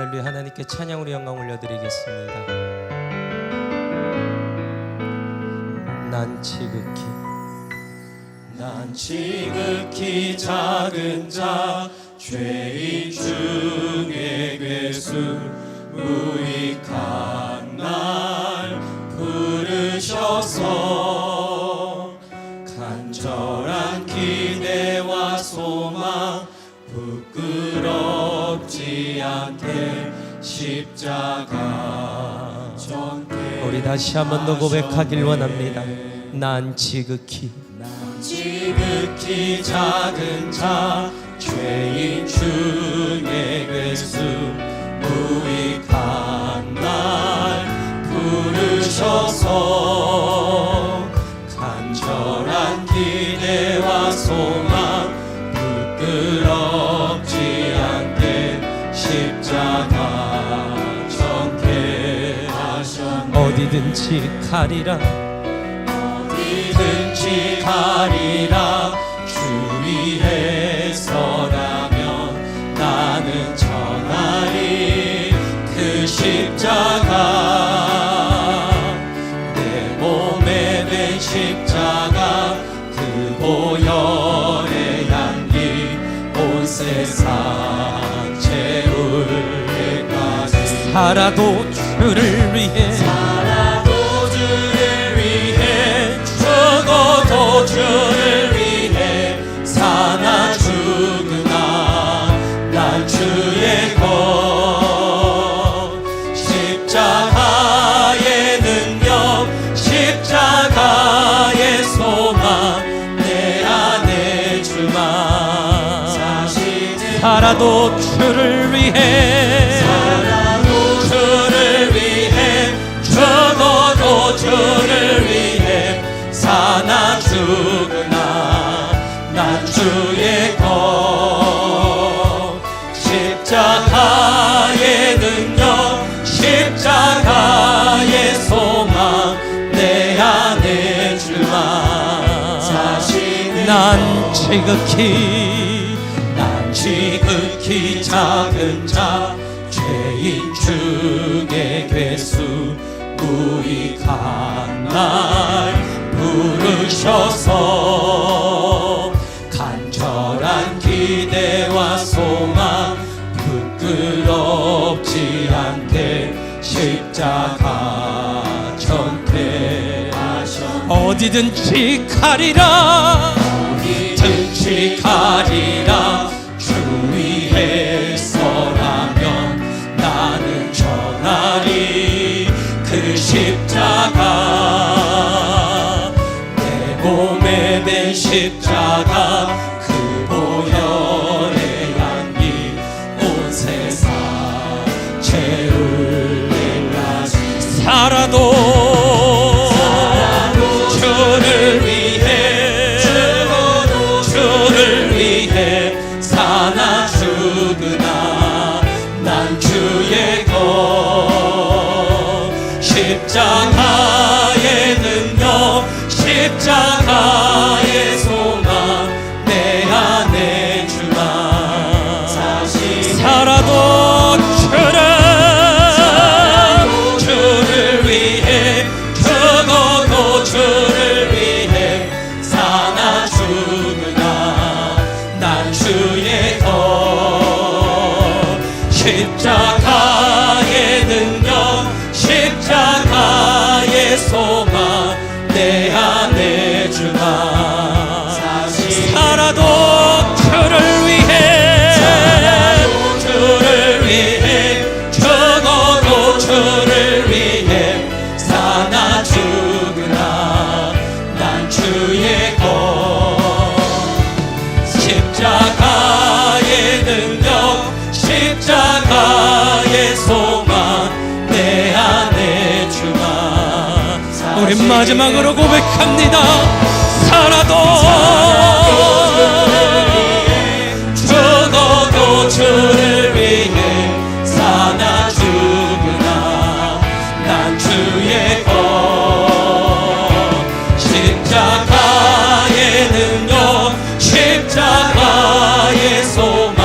할렐루야. 하나님께 찬양으로 영광 올려드리겠습니다. 난 지극히 난 지극히 작은 자 죄인 중에 괴수 무익한 십자가 전개 우리 다시 한번 더 고백하길 원합니다. 난 지극히 지극히 작은 자 죄인 중에 괴수 어디든지 가리라. 어디든지 가리라. 주 위에 서라면 나는 전하리. 그 십자가 내 몸에 된 십자가 그 보혈의 향기 온 세상 채울 때까지. 살아도 주를 위해 주를 위해 사나 죽으나 난 주의 것. 십자가의 능력 십자가의 소망 내 안에 주만 살아도 주를 위해 지극히 난 지극히 작은 자 죄인 중에 괴수 무익한 날 부르셔서 간절한 기대와 소망 부끄럽지 않게 십자가 전폐하셨네. 어디든지 가리라 어디든지 가리라 주 위에 서라면 나는 전하리. 그 십자가 내 몸에 된 십자가 그 보혈의 향기 온 세상 채울 때까지 살아도 마지막으로 고백합니다. 살아도, 죽어도 주를 위해 사나 죽으나 난 주의 것. 십자가의 능력 십자가의 소망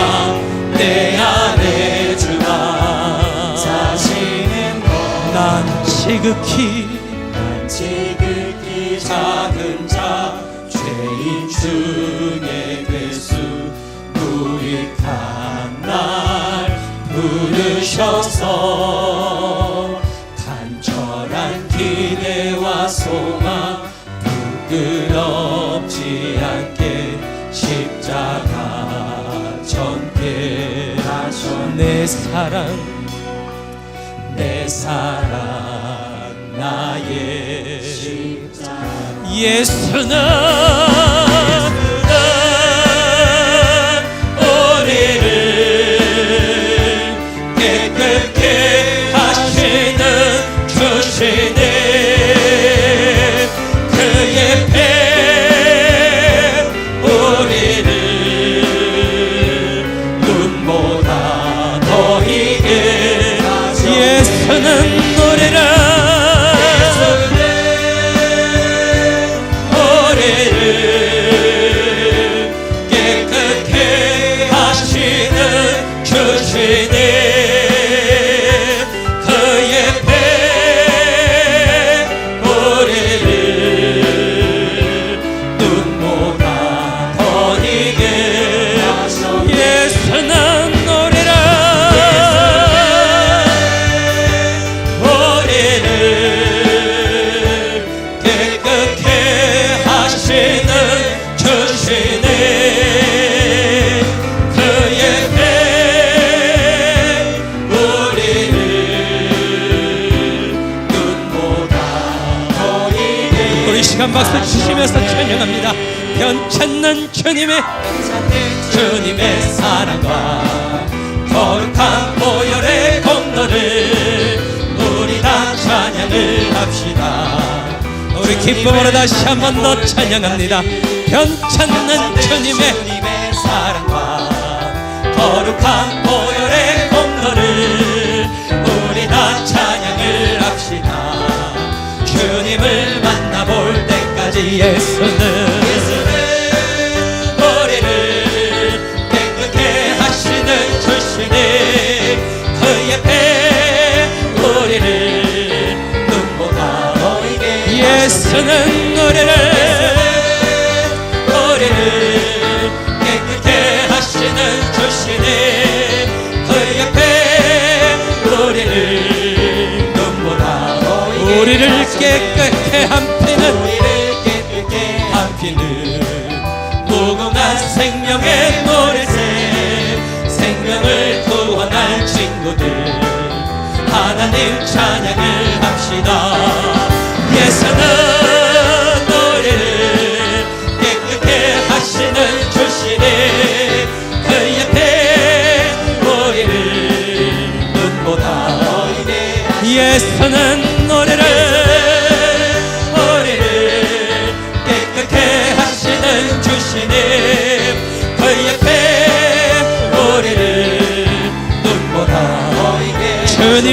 내 안에 주나 사시는 것난 지극히 부르셔서. 간절한 기대와 소망 부끄럽지 않게 십자가 전개 내 사랑 내 사랑 나의 예수는 시간 박수 치시면서 찬양합니다. 변찮는 주님의 주님의 사랑과 거룩한 보혈의 공로를 우리 다 찬양을 합시다. 우리 기쁨으로 다시 한 번 더 찬양합니다. 변찮는 주님의 사랑과 거룩한 보혈 때까지 예수는 예수는 우리를 깨끗게 하시는 주시네 그의 배 우리를 눈보다 보이게 예수는 노래를 우리를 깨끗게 하시는 주시네 그의 배 우리를 눈보다 보이게 우리를 깨끗게 한 피는 우리를 깨끗게 한 피는 무궁한 생명의 노래새. 생명을 구원할 친구들 하나님 찬양을 합시다. 예수는 예수는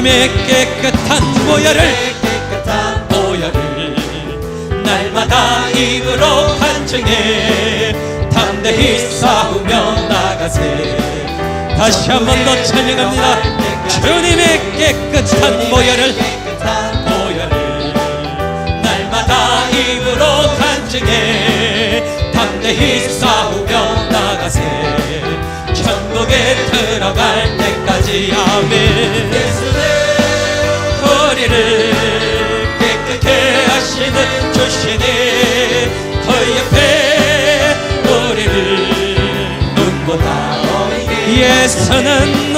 주님의 깨끗한 보혈을 깨끗한 보혈을 날마다 입으로 간증해. 담대히 싸우며 나가세. 다시 한 번 더 찬양합니다. 주님의 깨끗한 보혈을 깨끗한 보혈을 날마다 입으로 간증해. 담대히 싸우며 나가세 천국에 들어갈 때까지. 아멘. 예수는 우리를 깨끗게 하시는 주시니 그의 배 우리를 눈보다 예수는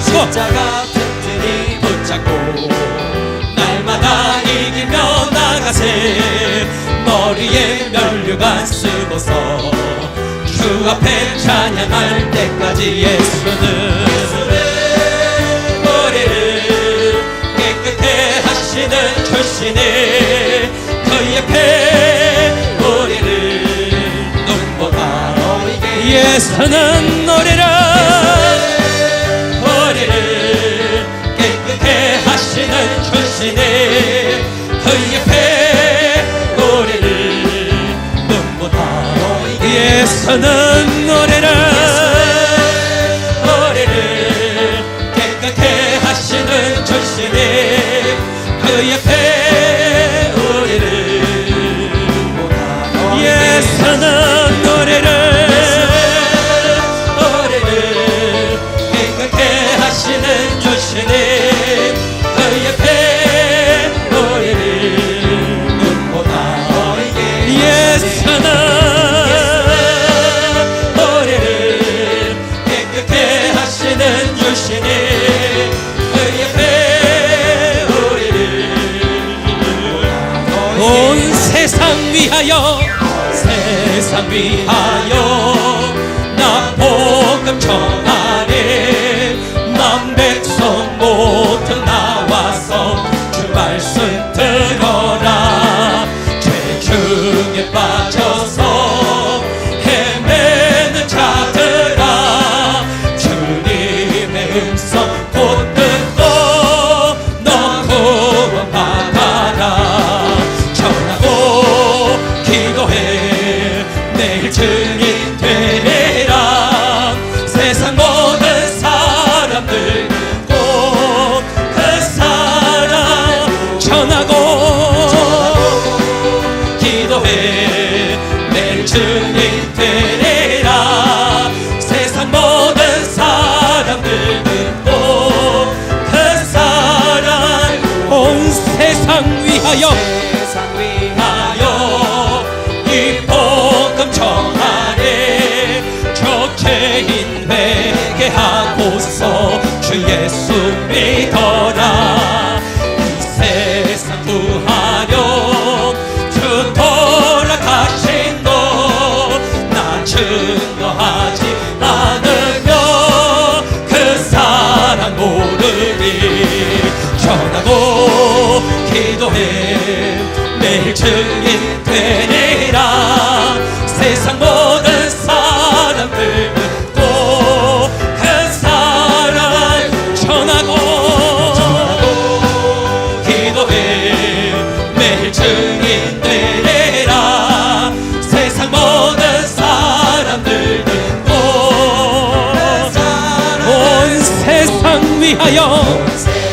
붙잡고 십자가 튼튼히 붙잡고 날마다 이기며 나가세. 머리에 면류관 쓰고서 주 앞에 찬양할 때까지 예수는 우리를 깨끗게 하시는 주시네 그의 배 우리를 눈보다 예수는 노래를 하시는 주시네 그의 배 우리를 눈보다 예수는 위하여 세상 위하여 나 복음 전 哟 Dios.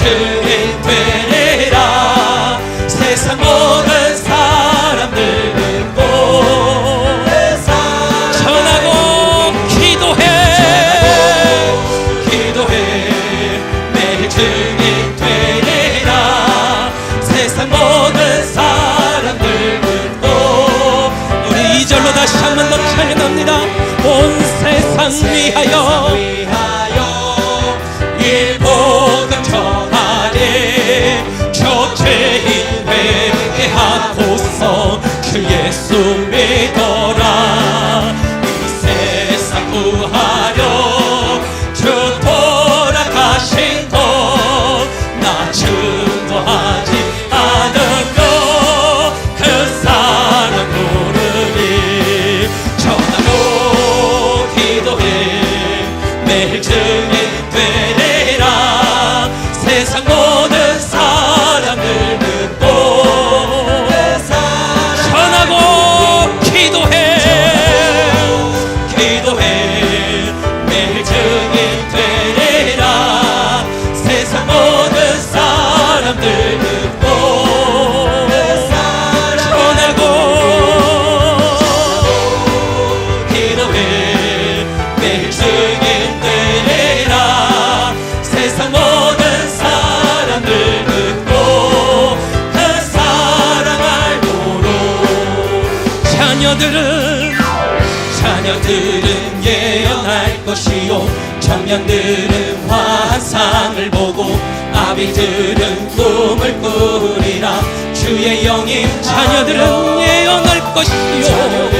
to 천년들은 예언할 것이요. 청년들은 환상을 보고 아비들은 꿈을 꾸리라. 주의 영이 자녀들은 예언할 것이요.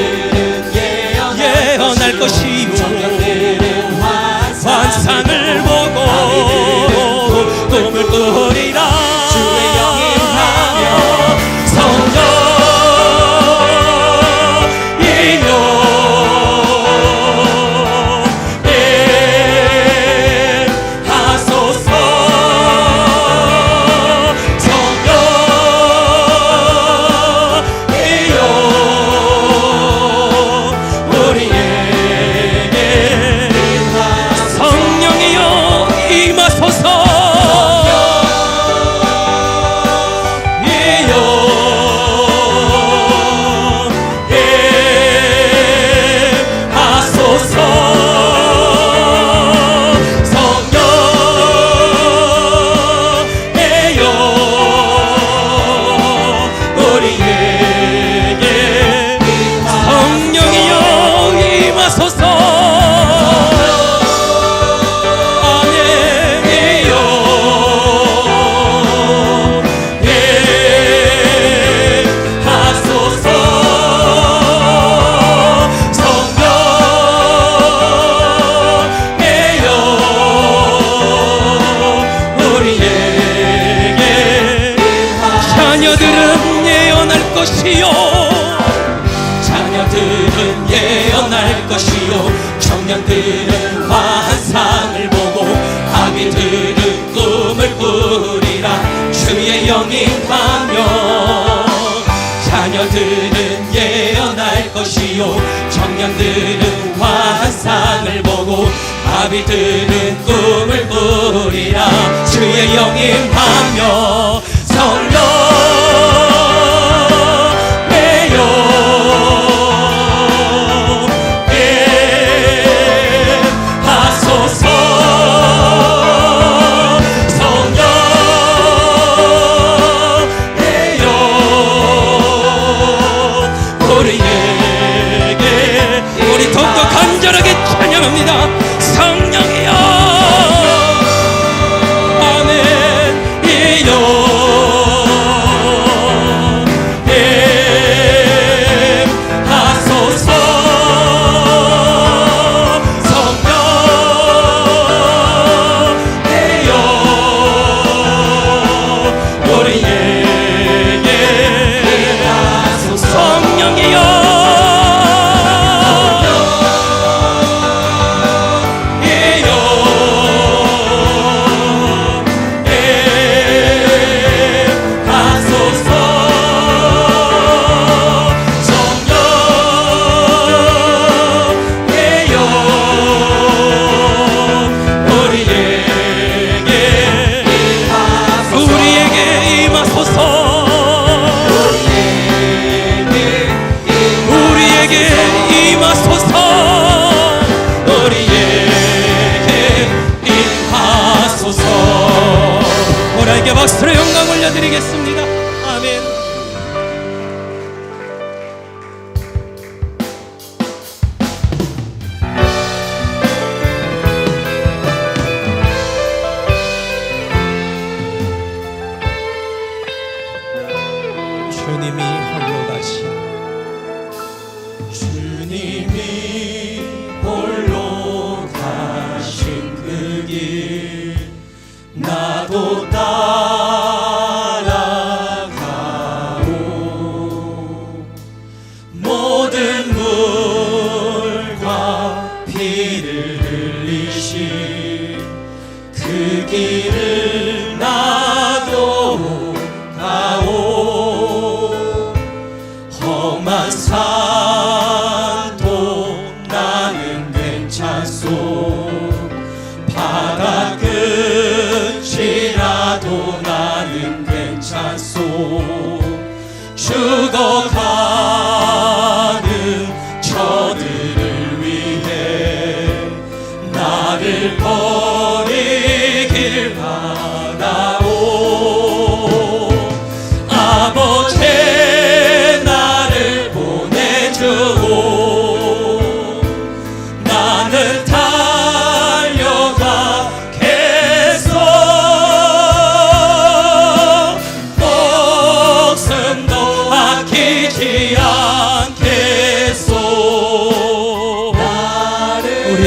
들은 환상을 보고 아기 들은 꿈을 꾸리라. 주의 영이 임하며 자녀들은 예언할 것이요. 청년들은 환상을 보고 아비들은 꿈을 꾸리라. 주의 영이 임하며 설레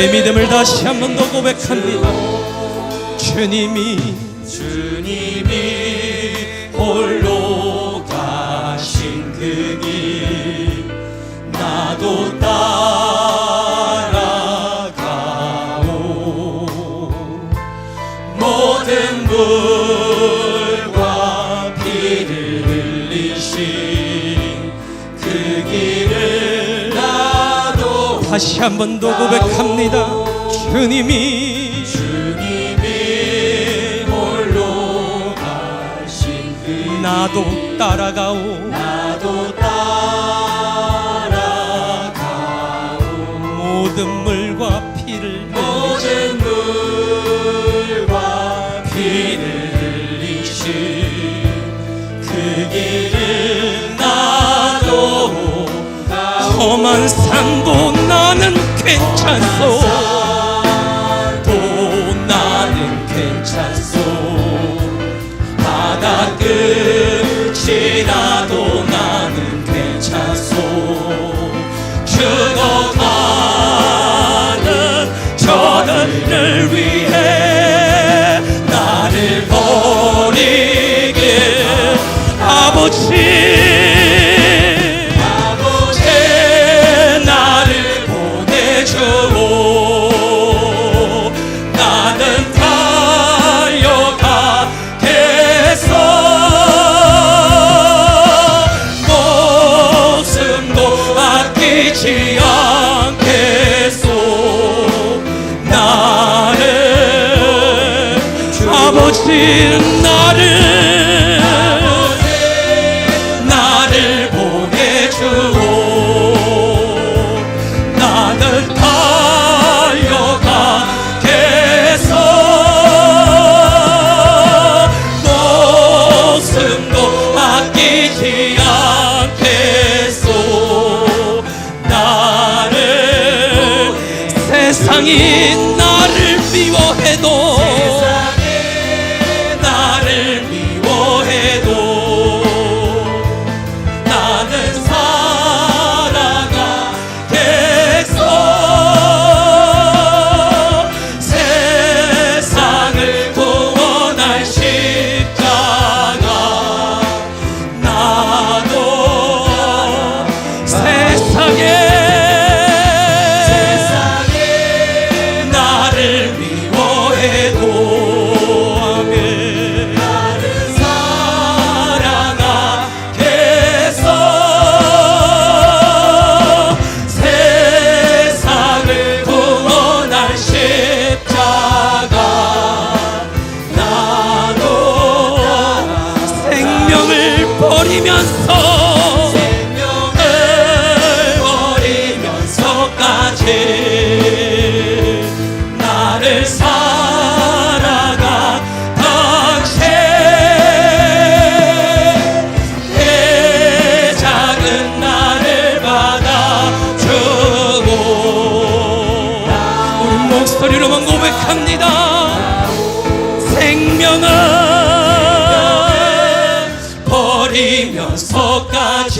내 믿음을 다시 한 번 더 고백합니다. 주님이 한 번 더 고백합니다. 주님이 주님이 홀로 가신 그 나도 따라가오. 나도 따라가오. 모든 물 나는 괜찮소? 나를 살아가 당신 내 작은 나를 받아주고 우리 목소리로만 고백합니다. 생명은 버리면서까지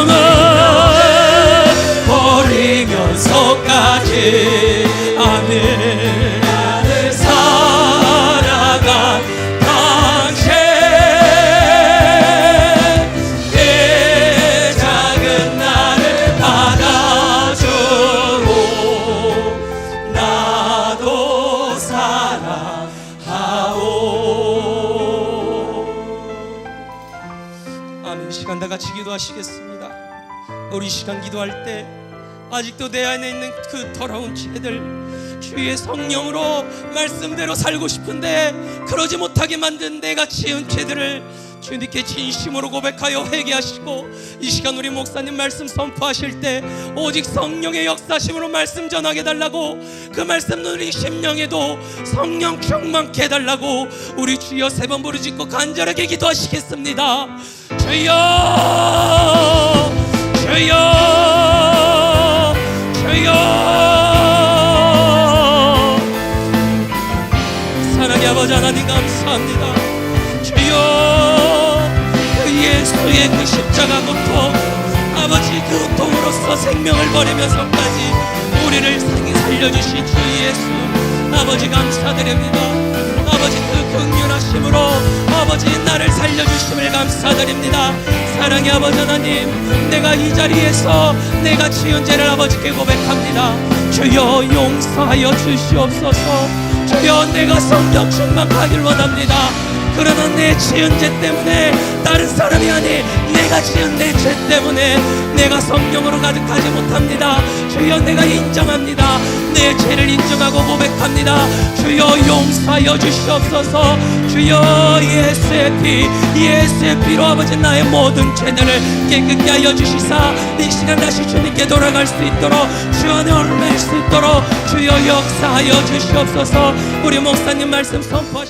아멘 이 시간 다 같이 기도하시겠습니다. 우리 이 시간 기도할 때 아직도 내 안에 있는 그 더러운 죄들 주의 성령으로 말씀대로 살고 싶은데 그러지 못하게 만든 내가 지은 죄들을 주님께 진심으로 고백하여 회개하시고 이 시간 우리 목사님 말씀 선포하실 때 오직 성령의 역사심으로 말씀 전하게 달라고 그 말씀 우리 심령에도 성령 충만케 해달라고 우리 주여 세 번 부르짖고 간절하게 기도하시겠습니다. 주여 주여 주여 아버지 하나님 감사합니다. 주여 그 예수의 그 십자가 고통 아버지 그 고통으로서 생명을 버리면서까지 우리를 생- 살려주신 주 예수 아버지 감사드립니다. 아버지 그 극률하심으로 아버지 나를 살려주심을 감사드립니다. 사랑의 아버지 하나님 내가 이 자리에서 내가 지은 죄를 아버지께 고백합니다. 주여 용서하여 주시옵소서 주여 내가 성령 충만하길 원합니다 그러나 내 지은 죄 때문에 다른 사람이 아닌 내가 지은 내 죄 때문에 내가 성령으로 가득하지 못합니다. 주여 내가 인정합니다. 내 죄를 인정하고 고백합니다. 주여 용서하여 주시옵소서. 주여 예수의 피 예수의 피로 아버지 나의 모든 죄들을 깨끗게 하여 주시사 이 시간 다시 주님께 돌아갈 수 있도록 주 안에 얼매일 수 있도록 주여 역사하여 주시옵소서. 우리 목사님 말씀 선포하시